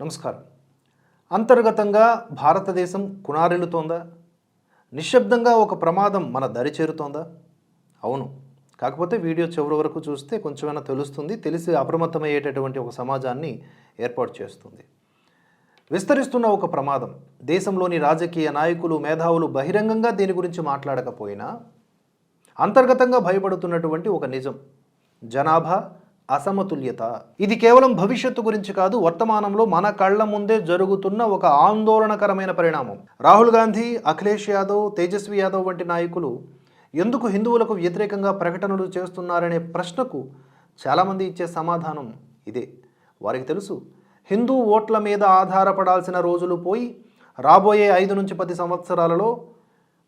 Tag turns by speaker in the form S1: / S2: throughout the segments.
S1: నమస్కారం. అంతర్గతంగా భారతదేశం కునారిల్లుతోందా? నిశ్శబ్దంగా ఒక ప్రమాదం మన దరి చేరుతోందా? అవును. కాకపోతే వీడియో చివరి వరకు చూస్తే కొంచెమైనా తెలుస్తుంది తెలిసి అప్రమత్తమయ్యేటటువంటి ఒక సమాజాన్ని ఏర్పాటు చేస్తుంది. విస్తరిస్తున్న ఒక ప్రమాదం. దేశంలోని రాజకీయ నాయకులు మేధావులు బహిరంగంగా దీని గురించి మాట్లాడకపోయినా అంతర్గతంగా భయపడుతున్నటువంటి ఒక నిజం. జనాభా అసమతుల్యత. ఇది కేవలం భవిష్యత్తు గురించి కాదు వర్తమానంలో మన కళ్ళ ముందే జరుగుతున్న ఒక ఆందోళనకరమైన పరిణామం. రాహుల్ గాంధీ అఖిలేష్ యాదవ్ తేజస్వి యాదవ్ వంటి నాయకులు ఎందుకు హిందువులకు వ్యతిరేకంగా ప్రకటనలు చేస్తున్నారనే ప్రశ్నకు చాలామంది ఇచ్చే సమాధానం ఇదే. వారికి తెలుసు హిందూ ఓట్ల మీద ఆధారపడాల్సిన రోజులు పోయి రాబోయే ఐదు నుంచి పది సంవత్సరాలలో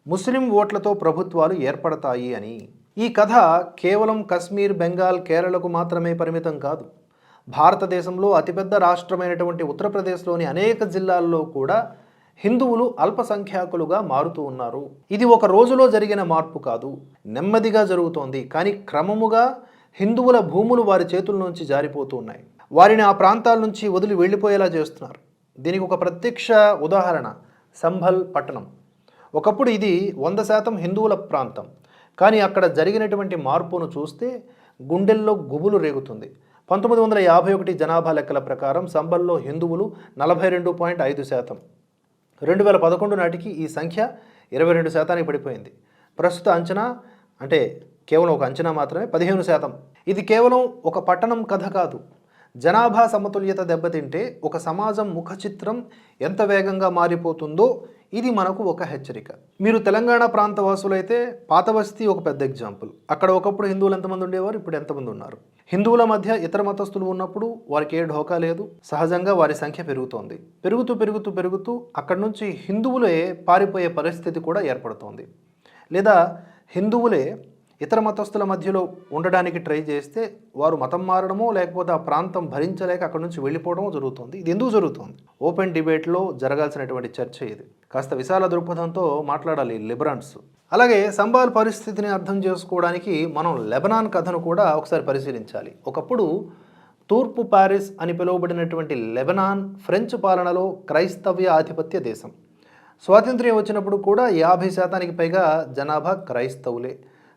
S1: ముస్లిం ఓట్లతో ప్రభుత్వాలు ఏర్పడతాయి అని. ఈ కథ కేవలం కశ్మీర్ బెంగాల్ కేరళకు మాత్రమే పరిమితం కాదు. భారతదేశంలో అతిపెద్ద రాష్ట్రమైనటువంటి ఉత్తరప్రదేశ్లోని అనేక జిల్లాల్లో కూడా హిందువులు అల్పసంఖ్యాకులుగా మారుతూ ఉన్నారు. ఇది ఒక రోజులో జరిగిన మార్పు కాదు. నెమ్మదిగా జరుగుతోంది. కానీ క్రమముగా హిందువుల భూములు వారి చేతుల నుంచి జారిపోతూ ఉన్నాయి. వారిని ఆ ప్రాంతాల నుంచి వదిలి వెళ్ళిపోయేలా చేస్తున్నారు. దీనికి ఒక ప్రత్యక్ష ఉదాహరణ సంభల్ పట్టణం. ఒకప్పుడు ఇది వంద శాతం హిందువుల ప్రాంతం. కానీ అక్కడ జరిగినటువంటి మార్పును చూస్తే గుండెల్లో గుబులు రేగుతుంది. పంతొమ్మిది వందల యాభై ఒకటి జనాభా లెక్కల ప్రకారం సంబల్లో హిందువులు నలభై రెండు పాయింట్ ఐదు శాతం. రెండు వేల పదకొండు నాటికి ఈ సంఖ్య ఇరవై రెండు శాతానికి పడిపోయింది. ప్రస్తుత అంచనా అంటే కేవలం ఒక అంచనా మాత్రమే పదిహేను శాతం. ఇది కేవలం ఒక పట్టణం కథ కాదు. జనాభా సమతుల్యత దెబ్బతింటే ఒక సమాజం ముఖ చిత్రం ఎంత వేగంగా మారిపోతుందో ఇది మనకు ఒక హెచ్చరిక. మీరు తెలంగాణ ప్రాంత వాసులైతే పాత బస్తీ ఒక పెద్ద ఎగ్జాంపుల్. అక్కడ ఒకప్పుడు హిందువులు ఎంతమంది ఉండేవారు? ఇప్పుడు ఎంతమంది ఉన్నారు? హిందువుల మధ్య ఇతర మతస్థులు ఉన్నప్పుడు వారికి ఏ ఢోకా లేదు. సహజంగా వారి సంఖ్య పెరుగుతోంది. పెరుగుతూ పెరుగుతూ పెరుగుతూ అక్కడి నుంచి హిందువులే పారిపోయే పరిస్థితి కూడా ఏర్పడుతోంది. లేదా హిందువులే ఇతర మతస్థుల మధ్యలో ఉండడానికి ట్రై చేస్తే వారు మతం మారడమో లేకపోతే ఆ ప్రాంతం భరించలేక అక్కడి నుంచి వెళ్ళిపోవడమో జరుగుతుంది. ఇది ఎందుకు జరుగుతుంది? ఓపెన్ డిబేట్లో జరగాల్సినటువంటి చర్చ ఇది. కాస్త విశాల దృక్పథంతో మాట్లాడాలి లిబరాన్స్ అలాగే సంబాల్ పరిస్థితిని అర్థం చేసుకోవడానికి మనం లెబనాన్ కథను కూడా ఒకసారి పరిశీలించాలి. ఒకప్పుడు తూర్పు ప్యారిస్ అని పిలువబడినటువంటి లెబనాన్ ఫ్రెంచ్ పాలనలో క్రైస్తవ్య ఆధిపత్య దేశం. స్వాతంత్ర్యం వచ్చినప్పుడు కూడా యాభై శాతానికి పైగా జనాభా క్రైస్తవులే.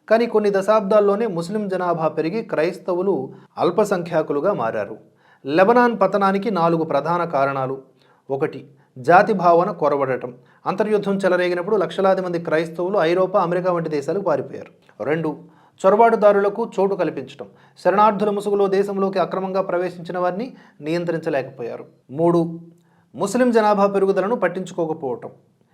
S1: కానీ కొన్ని దశాబ్దాల్లోనే ముస్లిం జనాభా పెరిగి క్రైస్తవులు అల్పసంఖ్యాకులుగా మారారు. లెబనాన్ పతనానికి నాలుగు ప్రధాన కారణాలు. ఒకటి జాతి భావన కొరబడటం అంతర్యుద్ధం చెలరేగినప్పుడు లక్షలాది మంది క్రైస్తవులు ఐరోపా అమెరికా వంటి దేశాలకు పారిపోయారు. రెండు చొరబాటుదారులకు చోటు కల్పించడం శరణార్థుల ముసుగులో దేశంలోకి అక్రమంగా ప్రవేశించిన వారిని నియంత్రించలేకపోయారు. మూడు ముస్లిం జనాభా పెరుగుదలను పట్టించుకోకపోవటం.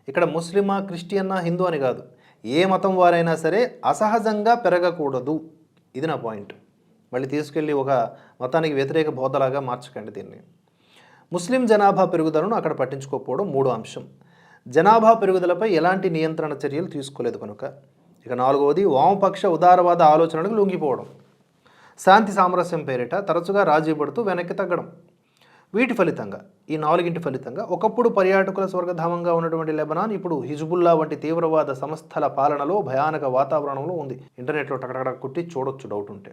S1: ఇక్కడ ముస్లిమా క్రిస్టియన్నా హిందూ అని కాదు. ఏ మతం వారైనా సరే అసహజంగా పెరగకూడదు. ఇది నా పాయింట్. మళ్ళీ తీసుకెళ్ళి ఒక మతానికి వ్యతిరేక బోధలాగా మార్చకండి దీన్ని. ముస్లిం జనాభా పెరుగుదలను అక్కడ పట్టించుకోకపోవడం మూడో అంశం. జనాభా పెరుగుదలపై ఎలాంటి నియంత్రణ చర్యలు తీసుకోలేదు కనుక. ఇక నాలుగవది వామపక్ష ఉదారవాద ఆలోచనలకు లొంగిపోవడం. శాంతి సామరస్యం పేరిట తరచుగా రాజీ పడుతూ వెనక్కి తగ్గడం. వీటి ఫలితంగా ఈ నాలుగింటి ఫలితంగా ఒకప్పుడు పర్యాటకుల స్వర్గధామంగా ఉన్నటువంటి లెబనాన్ ఇప్పుడు హిజ్బుల్లా వంటి తీవ్రవాద సంస్థల పాలనలో భయానక వాతావరణంలో ఉంది. ఇంటర్నెట్లో టకటకట కుట్టి చూడొచ్చు డౌట్ ఉంటే.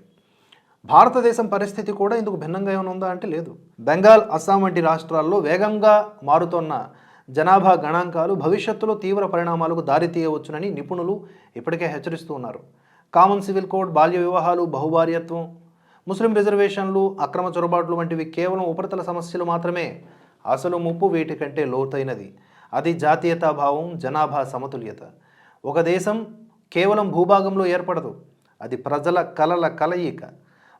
S1: భారతదేశం పరిస్థితి కూడా ఇందుకు భిన్నంగా ఏమైనా ఉందా అంటే లేదు. బెంగాల్ అస్సాం వంటి రాష్ట్రాల్లో వేగంగా మారుతున్న జనాభా గణాంకాలు భవిష్యత్తులో తీవ్ర పరిణామాలకు దారితీయవచ్చునని నిపుణులు ఇప్పటికే హెచ్చరిస్తూ ఉన్నారు. కామన్ సివిల్ కోడ్ బాల్య వివాహాలు బహుభార్యత్వం ముస్లిం రిజర్వేషన్లు అక్రమ చొరబాట్లు వంటివి కేవలం ఉపరితల సమస్యలు మాత్రమే. అసలు ముప్పు వీటి కంటే లోతైనది. అది జాతీయతాభావం జనాభా సమతుల్యత. ఒక దేశం కేవలం భూభాగంలో ఏర్పడదు. అది ప్రజల కలల కలయిక.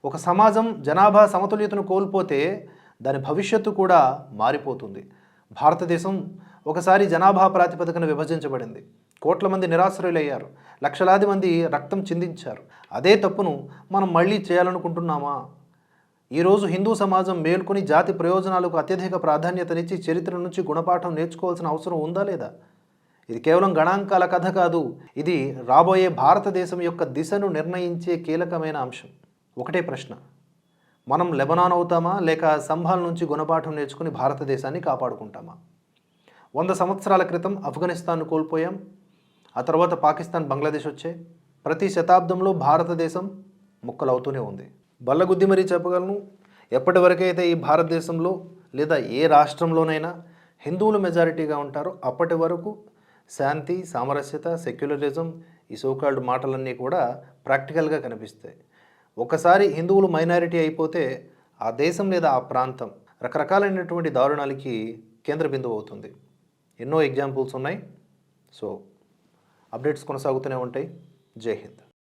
S1: ఒక సమాజం జనాభా సమతుల్యతను కోల్పోతే దాని భవిష్యత్తు కూడా మారిపోతుంది. భారతదేశం ఒకసారి జనాభా ప్రాతిపదికన విభజించబడింది. కోట్ల మంది నిరాశ్రయులయ్యారు. లక్షలాది మంది రక్తం చిందించారు. అదే తప్పును మనం మళ్ళీ చేయాలనుకుంటున్నామా? ఈరోజు హిందూ సమాజం మేల్కొని జాతి ప్రయోజనాలకు అత్యధిక ప్రాధాన్యతనిచ్చి చరిత్ర నుంచి గుణపాఠం నేర్చుకోవాల్సిన అవసరం ఉందా లేదా? ఇది కేవలం గణాంకాల కథ కాదు. ఇది రాబోయే భారతదేశం యొక్క దిశను నిర్ణయించే కీలకమైన అంశం. ఒకటే ప్రశ్న. మనం లెబనాన్ అవుతామా? లేక సంభాల్ నుంచి గుణపాఠం నేర్చుకుని భారతదేశాన్ని కాపాడుకుంటామా? వంద సంవత్సరాల క్రితం ఆఫ్ఘనిస్తాన్ను కోల్పోయాం. ఆ తర్వాత పాకిస్తాన్ బంగ్లాదేశ్ వచ్చే ప్రతి శతాబ్దంలో భారతదేశం ముక్కలవుతూనే ఉంది. బల్లగుద్ది మరీ చెప్పగలను ఎప్పటి వరకైతే ఈ భారతదేశంలో లేదా ఏ రాష్ట్రంలోనైనా హిందువులు మెజారిటీగా ఉంటారో అప్పటి వరకు శాంతి సామరస్యత సెక్యులరిజం ఈ సోకాల్డ్ మాటలన్నీ కూడా ప్రాక్టికల్గా కనిపిస్తాయి. ఒకసారి హిందువులు మైనారిటీ అయిపోతే ఆ దేశం లేదా ఆ ప్రాంతం రకరకాలైనటువంటి దారుణాలకి కేంద్ర బిందువు అవుతుంది. ఎన్నో ఎగ్జాంపుల్స్ ఉన్నాయి. సో అప్డేట్స్ కొనసాగుతూనే ఉంటాయి. జై హింద్.